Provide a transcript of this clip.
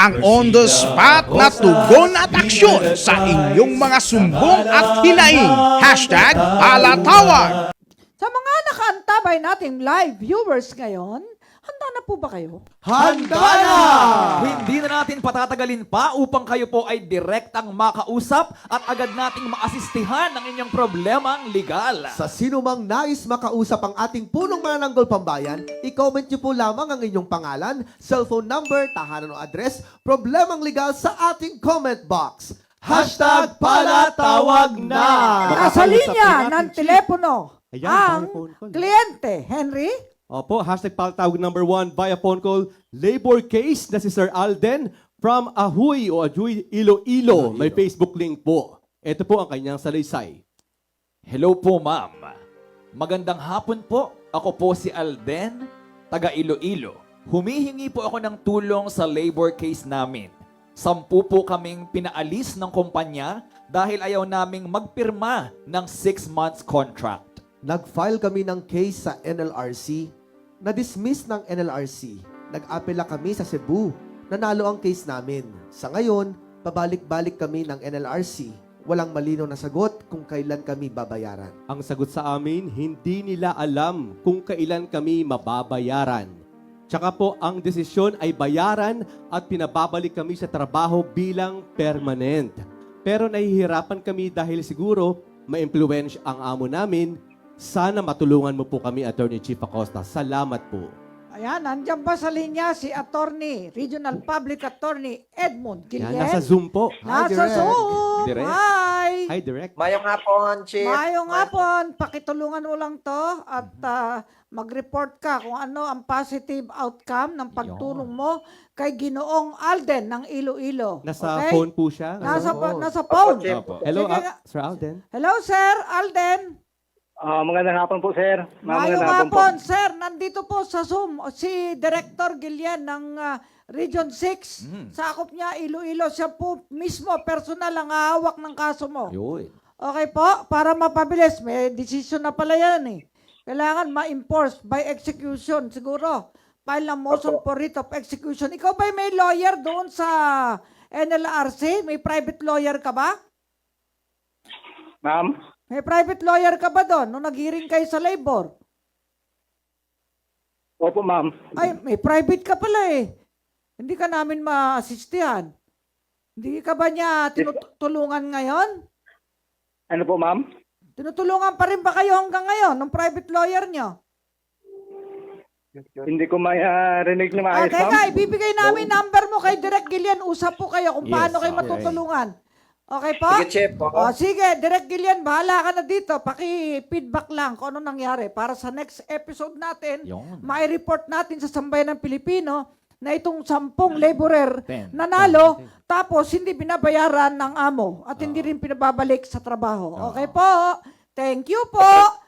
ang on-the-spot na tugon at aksyon sa inyong mga sumbong at hinaing. Hashtag palatawag. Sa mga nakaantabay nating live viewers ngayon, handa na po ba kayo? Handa na! Hindi na natin patatagalin pa upang kayo po ay direktang makausap at agad nating maasistihan ang inyong problemang legal. Sa sino mang nais makausap ang ating punong manananggol pambayan, i-comment niyo po lamang ang inyong pangalan, cellphone number, tahanan o address, problemang legal sa ating comment box. Hashtag palatawag na! Nasa linya ng telepono Ayan, ang via phone call. kliyente. Henry? Opo, hashtag palatawag number one via phone call. Labor case na si Sir Alden from Ahuy o Ajuy Iloilo. May Facebook link po. Ito po ang kanyang salaysay. Hello po, ma'am. Magandang hapon po. Ako po si Alden, taga Iloilo. Humihingi po ako ng tulong sa labor case namin. Sampu po kaming pinaalis ng kumpanya dahil ayaw naming magpirma ng 6 months contract. Nag-file kami ng case sa NLRC. Na-dismiss ng NLRC. Nag-apela kami sa Cebu. Nanalo ang case namin. Sa ngayon, pabalik-balik kami ng NLRC. Walang malinaw na sagot kung kailan kami babayaran. Ang sagot sa amin, hindi nila alam kung kailan kami mababayaran. Tsaka po, ang desisyon ay bayaran at pinababalik kami sa trabaho bilang permanent. Pero nahihirapan kami dahil siguro ma-influence ang amo namin. Sana matulungan mo po kami, Attorney Chief Acosta. Salamat po. Ayan, nandyan ba sa linya si Attorney, Regional Public Attorney Edmund Yan, Guillen? nasa Zoom po. Nasa Direk. Zoom. Direk. Hi. Hi, Direct. Mayong hapon, Chief. Mayong hapon, pakitulungan mo lang to at ah, mag-report ka kung ano ang positive outcome ng pagtulong mo kay Ginoong Alden ng Iloilo. Nasa Okay? phone po siya. Nasa, Oo. nasa phone. Chief. Hello, Sige ah. Sir Alden. Hello, Sir Alden. Ah, magandang hapon po, sir. Ma- Mayong magandang hapon, Sir. Nandito po sa Zoom si Director Gillian ng ah, Region 6. Mm. Sakop niya Iloilo. Siya po mismo, personal ang hawak ng kaso mo. Yun. Okay po, para mapabilis, may decision na pala yan eh. Kailangan ma-enforce by execution siguro. File ng motion for writ of execution. Ikaw ba may lawyer doon sa NLRC? May private lawyer ka ba? Ma'am, May private lawyer ka ba doon nung nag-hearing kayo sa labor? opo ma'am. Ay, may private ka pala eh. Hindi ka namin ma-assistihan. Hindi ka ba niya tinutulungan ngayon? Ano po, ma'am? Tinutulungan pa rin ba kayo hanggang ngayon ng private lawyer niyo? Hindi ko marinig na Ah, maayos, ma'am. teka, ibibigay namin number mo kay Direk Gillian. Usap po kayo kung Yes, paano kayo okay. matutulungan. Okay po? Sige, Chief. Oo. O, sige, Direk Gillian, bahala ka na dito. Paki-feedback lang kung ano nangyari para sa next episode natin, Yun. mai-report natin sa Sambayan ng Pilipino na itong sampung laborer Ten. nanalo, tapos hindi binabayaran ng amo at hindi rin pinababalik sa trabaho. Okay po? Thank you po.